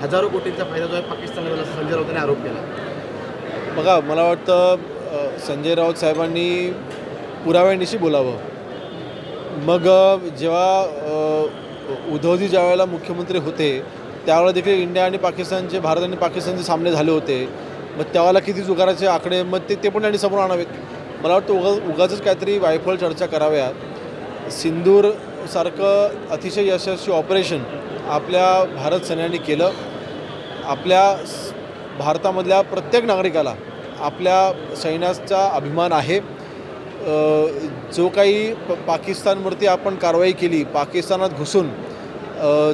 हजारो कोटींचा फायदा जो आहे पाकिस्तानला झाला संजय राऊतांनी आरोप केला. बघा मला वाटतं संजय राऊत साहेबांनी पुराव्यांनीशी बोलावं. मग जेव्हा उद्धवजी ज्या ज्यावेळेला मुख्यमंत्री होते त्यावेळेला देखील इंडिया आणि पाकिस्तानचे भारत आणि पाकिस्तानचे सामने झाले होते. मग त्यावेळेला किती जुगाराचे आकडे मग ते ते पण त्यांनी समोर आणावेत. मला वाटतं उगा उगाच काहीतरी वायफळ चर्चा कराव्यात सिंदूरसारखं अतिशय यशस्वी ऑपरेशन आपल्या भारत सैन्याने केलं. आपल्या स- भारतामधल्या प्रत्येक नागरिकाला आपल्या सैन्याचा अभिमान आहे. जो काही प पाकिस्तानवरती आपण कारवाई केली पाकिस्तानात घुसून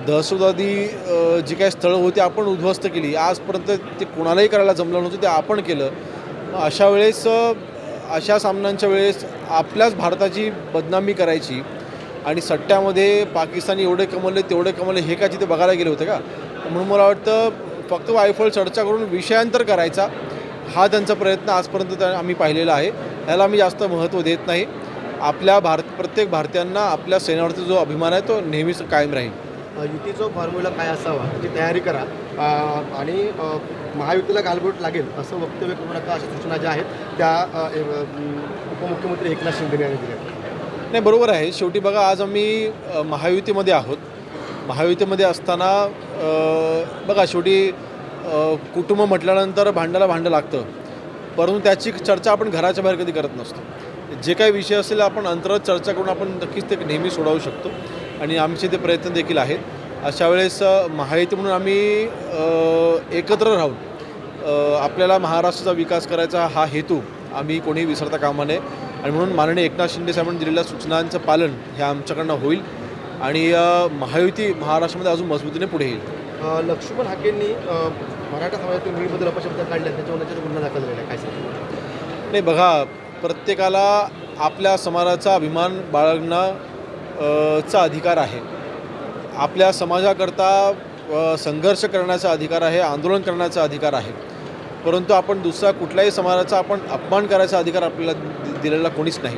दहशतवादी जी काही स्थळं होती आपण उद्ध्वस्त केली. आजपर्यंत ते कोणालाही करायला जमलं नव्हतं ते आपण केलं. अशा वेळेस अशा सामन्यांच्या वेळेस आपल्याच भारताची बदनामी करायची आणि सट्ट्यामध्ये पाकिस्तानी एवढे कमवले तेवढे कमवले हे काय तिथे बघायला गेले होते का? म्हणून मला वाटतं फक्त वायफळ चर्चा करून विषयांतर करायचा हा त्यांचा प्रयत्न आजपर्यंत त्या- आम्ही पाहिलेला आहे. याला आम्ही जास्त महत्त्व देत नाही. आपल्या भारत प्रत्येक भारतीयांना आपल्या सैन्यावरचा जो अभिमान आहे तो नेहमीच कायम राहील. युतीचा फॉर्म्युला काय असावा त्याची तयारी करा. आणि महायुतीला गालबोट लागेल असं वक्तव्य करू नका अशा सूचना ज्या आहेत त्या उपमुख्यमंत्री एकनाथ शिंदे यांनी दिल्या. नाही बरोबर आहे. शेवटी बघा आज आम्ही महायुतीमध्ये आहोत. महायुतीमध्ये असताना बघा शेवटी कुटुंब म्हटल्यानंतर भांड्याला भांडं लागतं. परंतु त्याची चर्चा आपण घराच्या बाहेर कधी करत नसतो. जे काही विषय असेल आपण अंतरात चर्चा करून आपण नक्कीच ते नेहमी सोडवू शकतो. आणि आमचे ते प्रयत्न देखील आहेत. अशा वेळेस अ, महायुती म्हणून आम्ही एकत्र राहून आपल्याला महाराष्ट्राचा विकास करायचा हा हेतू आम्ही कोणीही विसरता कामा नये. आणि म्हणून माननीय एकनाथ शिंदे साहेबांनी दिलेल्या सूचनांचं पालन हे आमच्याकडनं होईल. आणि महायुती महाराष्ट्रामध्ये अजून मजबूतीने पुढे येईल. लक्ष्मण हाकेंनी मराठा समाजातून विविध अपशब्द काढले त्याच्यावर गुन्हा दाखल झालेला काय सांगा नाही बघा प्रत्येकाला आपल्या समाजाचा अभिमान बाळगणं चा अधिकार आहे. आपल्या समाजाकरता संघर्ष करण्याचा अधिकार आहे आंदोलन करण्याचा अधिकार आहे. परंतु आपण दुसरा कुठल्याही समाजाचा आपण अपमान करायचा अधिकार आपल्याला दिलेला कोणीच नाही.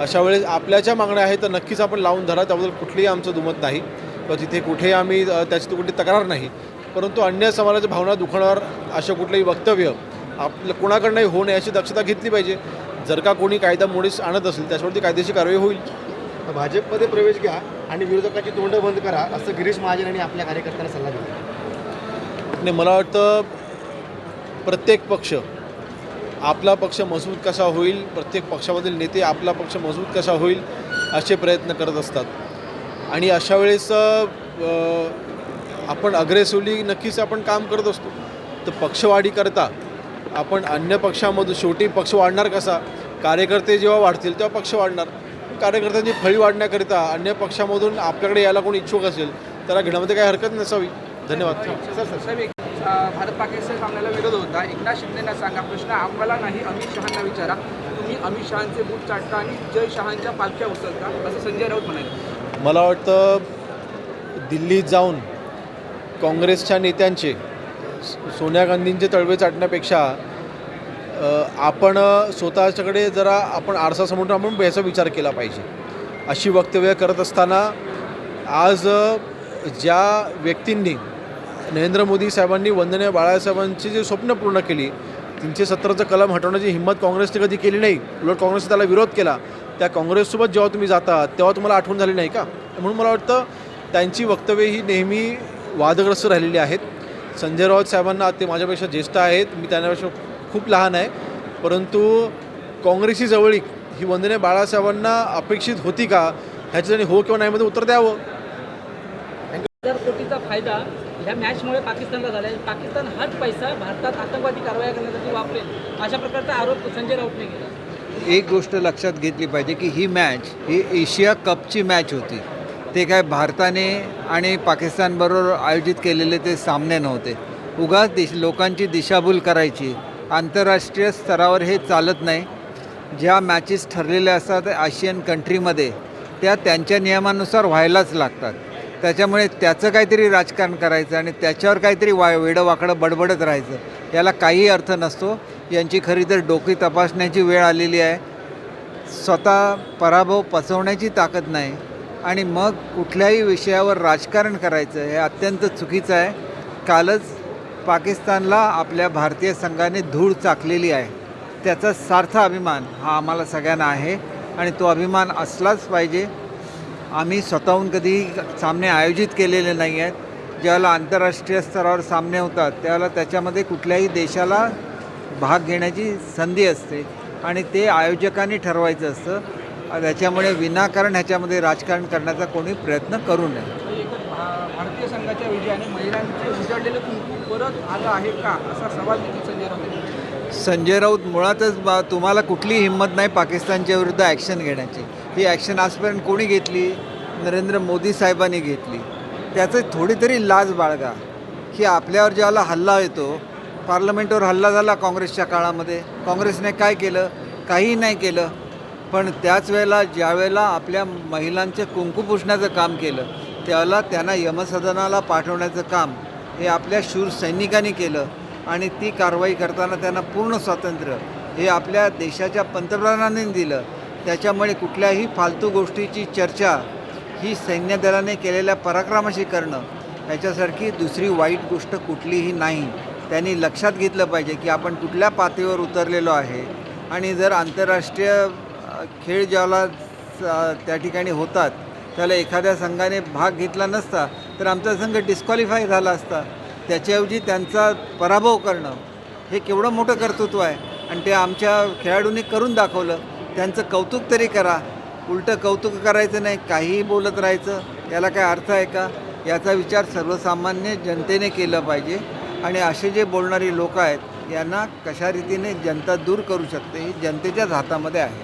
अशा वेळेस आपल्या ज्या मागण्या आहेत तर नक्कीच आपण लावून धरा. त्याबद्दल कुठलीही आमचं दुमत नाही. किंवा तिथे कुठेही आम्ही त्याची कुठली तक्रार नाही. परंतु अन्य समाजाच्या भावना दुखणार अशा कुठलंही वक्तव्य आपलं कोणाकडनंही होऊ नये याची दक्षता घेतली पाहिजे. जर का कोणी कायदा मोडीस आणत असेल त्याच्यावरती कायदेशीर कारवाई होईल. भाजपमध्ये प्रवेश घ्या आणि विरोधकाची तोंड बंद करा असं गिरीश महाजन यांनी आपल्या कार्यकर्त्यांना सल्ला दिला. आणि मला वाटतं प्रत्येक पक्ष आपला पक्ष मजबूत कसा होईल प्रत्येक पक्षामधील नेते आपला पक्ष मजबूत कसा होईल असे प्रयत्न करत असतात. आणि अशा वेळेस आपण अग्रेसिव्हली नक्कीच आपण काम करत असतो. तर पक्षवाढीकरता आपण अन्य पक्षामधून शेवटी पक्ष वाढणार कसा? कार्यकर्ते जेव्हा वाढतील तेव्हा पक्ष वाढणार. कार्यकर्त्यांची फळी वाढण्याकरिता अन्य पक्षामधून आपल्याकडे यायला कोणी इच्छुक असेल त्याला घेण्यामध्ये काही हरकत नसावी. धन्यवाद. सर सर साहेब भारत पाकिस्तान सामन्याला विरोध होता. एकनाथ शिंदेना सांगा प्रश्न आम्हाला नाही अमित शहांना विचारा. तुम्ही अमित शहांचे बूट चाटता आणि जय शहांच्या पालख्या उचलता असं संजय राऊत म्हणाले. मला वाटतं दिल्लीत जाऊन काँग्रेसच्या नेत्यांचे सोनिया गांधींचे तळवे चाटण्यापेक्षा आपण स्वतःच्याकडे जरा आपण आरसासमोर आपण याचा विचार केला पाहिजे. अशी वक्तव्य करत असताना आज ज्या व्यक्तींनी नरेंद्र मोदी साहेबांनी वंदनीय बाळासाहेबांची जे स्वप्न पूर्ण केली तीनशे सत्तरचं कलम हटवण्याची हिंमत काँग्रेसने कधी केली नाही उलट काँग्रेसने त्याला विरोध केला. त्या काँग्रेससोबत जेव्हा तुम्ही जाता तेव्हा तुम्हाला आठवण झाली नाही का? म्हणून मला वाटतं त्यांची वक्तव्य ही नेहमी वादग्रस्त राहिलेली आहेत. संजय राऊत साहेबांना ते माझ्यापेक्षा ज्येष्ठ आहेत मी त्यांच्यापेक्षा खूप लहान आहे. परंतु काँग्रेसची जवळीक ही वंदने बाळासाहेबांना अपेक्षित होती का? ह्याच्या हो किंवा नाहीमध्ये उत्तर द्यावं. हजार कोटीचा फायदा ह्या मॅचमुळे पाकिस्तानला झाला आहे पाकिस्तान हाच पैसा भारतात आतंकवादी कारवाया करण्यासाठी वापरेल. अशा प्रकारचा आरोप संजय राऊतने केला. एक गोष्ट लक्षात घेतली पाहिजे की ही मॅच ही एशिया कपची मॅच होती. ते काय भारताने आणि पाकिस्तानबरोबर आयोजित केलेले ते सामने नव्हते. उगाच दिश लोकांची दिशाभूल करायची. आंतरराष्ट्रीय स्तरावर हे चालत नाही. ज्या मॅचेस ठरलेल्या असतात आशियन कंट्रीमध्ये त्या त्यांच्या नियमानुसार व्हायलाच लागतात. त्याच्यामुळे त्याचं काहीतरी राजकारण करायचं आणि त्याच्यावर काहीतरी वा वेडं वाकडं बडबडत राहायचं याला काही अर्थ नसतो. यांची खरी तर डोकी तपासण्याची वेळ आलेली आहे. स्वतः पराभव पचवण्याची ताकद नाही. आणि मग कुठल्याही विषयावर राजकारण करायचं हे अत्यंत चुकीचं आहे. कालच पाकिस्तानला आपल्या भारतीय संघाने धूळ चाकलेली आहे. त्याचा सार्थ अभिमान हा आम्हाला सगळ्यांना आहे आणि तो अभिमान असलाच पाहिजे. आम्ही स्वतःहून कधी सामने आयोजित केलेले नाही आहेत. ज्यावेळेला आंतरराष्ट्रीय स्तरावर सामने होतात त्यावेळेला त्याच्यामध्ये कुठल्याही देशाला भाग घेण्याची संधी असते आणि ते आयोजकांनी ठरवायचं असतं. त्याच्यामुळे विनाकारण ह्याच्यामध्ये राजकारण करण्याचा कोणी प्रयत्न करू नये. भारतीय संघाच्या विजयाने महिलांचे उजळलेलं कुंकू परत आलं आहे का? असा सवाल संजय राऊत संजय राऊत मुळातच बा तुम्हाला कुठलीही हिंमत नाही पाकिस्तानच्या विरुद्ध ॲक्शन घेण्याची. ही ॲक्शन आजपर्यंत कोणी घेतली? नरेंद्र मोदी साहेबांनी घेतली. त्याचं थोडी तरी लाज बाळगा. की आपल्यावर ज्याला हल्ला येतो पार्लमेंटवर हल्ला झाला काँग्रेसच्या काळामध्ये. काँग्रेसने काय केलं? काहीही नाही केलं. पण त्याच वेळेला ज्यावेळेला आपल्या महिलांचे कुंकू पुसण्याचं काम केलं त्यावेळेला त्यांना यमसदनाला पाठवण्याचं काम हे आपल्या शूर सैनिकांनी केलं. आणि ती कारवाई करताना त्यांना पूर्ण स्वातंत्र्य. हे आपल्या देशाच्या पंतप्रधानांनी दिलं. त्याच्यामुळे कुठल्याही फालतू गोष्टीची चर्चा ही सैन्य दलाने केलेल्या पराक्रमाशी करणं ह्याच्यासारखी दुसरी वाईट गोष्ट कुठलीही नाही. त्यांनी लक्षात घेतलं पाहिजे की आपण कुठल्या पातळीवर उतरलेलो आहे आणि जर आंतरराष्ट्रीय खेळ ज्याला त्या ठिकाणी होतात त्याला एखाद्या संघाने भाग घेतला नसता तर आमचा संघ डिस्क्वालिफाय झाला असता. त्याच्याऐवजी त्यांचा पराभव करणं हे केवढं मोठं कर्तृत्व आहे. आणि ते आमच्या खेळाडूंनी करून दाखवलं. त्यांचं कौतुक तरी करा. उलटं कौतुक करायचं नाही. काहीही बोलत राहायचं. याला काय अर्थ आहे का? याचा विचार सर्वसामान्य जनतेने केलं पाहिजे. आणि असे जे बोलणारी लोक आहेत यांना कशा रीतीने जनता दूर करू शकते ही जनतेच्याच हातामध्ये आहे.